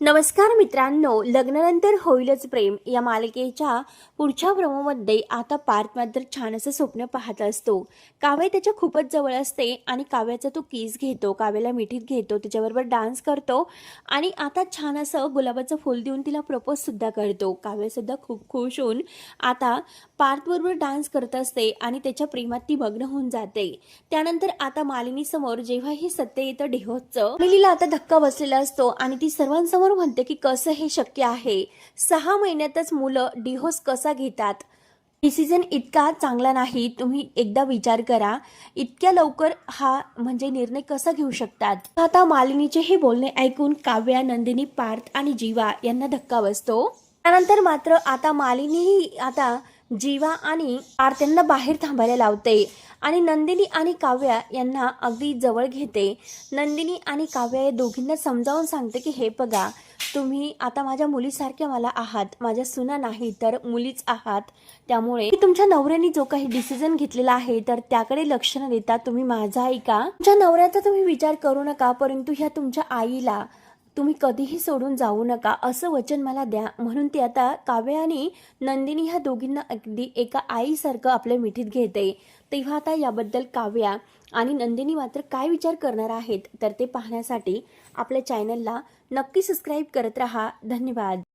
नमस्कार मित्रांनो लग्नानंतर होईलच प्रेम या मालिकेच्या पुढच्या प्रोमोमध्ये आता पार्थ मात्र छान असं स्वप्न पाहत असतो. काव्य त्याच्या खूपच जवळ असते आणि काव्याचा तो किस घेतो काव्याला मिठीत घेतो तिच्याबरोबर डान्स करतो आणि आता छान असं गुलाबाचं फुल देऊन तिला प्रपोज सुद्धा करतो. काव्यसुद्धा खूप खुश होऊन आता पार्थबरोबर डान्स करत असते आणि त्याच्या प्रेमात ती मग्न होऊन जाते. त्यानंतर आता मालिनीसमोर जेव्हा हे सत्य येतं डेहोचं मालिनीला आता धक्का बसलेला असतो आणि ती सर्वांसमोर म्हणते की कसं हे शक्य आहे? सहा महिन्यातच मुलं डिहोस कसा घेतात? डिसिजन इतका चांगला नाही तुम्ही एकदा विचार करा. इतक्या लवकर हा म्हणजे निर्णय कसा घेऊ शकतात? आता मालिनीचे हे बोलणे ऐकून काव्या नंदिनी पार्थ आणि जीवा यांना धक्का बसतो. त्यानंतर मात्र आता मालिनीही आता जीवा आणि आरत्यांना बाहेर थांबायला लावते आणि नंदिनी आणि काव्या यांना अगदी जवळ घेते. नंदिनी आणि काव्या या दोघींना समजावून सांगते की हे बघा तुम्ही आता माझ्या मुलीसारख्या मला आहात. माझ्या सुना नाही तर मुलीच आहात. त्यामुळे तुमच्या नवऱ्याने जो काही डिसिजन घेतलेला आहे तर त्याकडे लक्ष न देता तुम्ही माझा ऐका तुमच्या नवऱ्याचा तुम्ही विचार करू नका परंतु ह्या तुमच्या आईला तुम्ही कधीही सोडून जाऊ नका असं वचन मला द्या. म्हणून ती आता काव्या आणि नंदिनी ह्या दोघींना अगदी एका आईसारखं आपल्या मिठीत घेते. तेव्हा आता याबद्दल काव्या आणि नंदिनी मात्र काय विचार करणार आहेत तर ते पाहण्यासाठी आपल्या चॅनलला नक्की सबस्क्राईब करत राहा. धन्यवाद.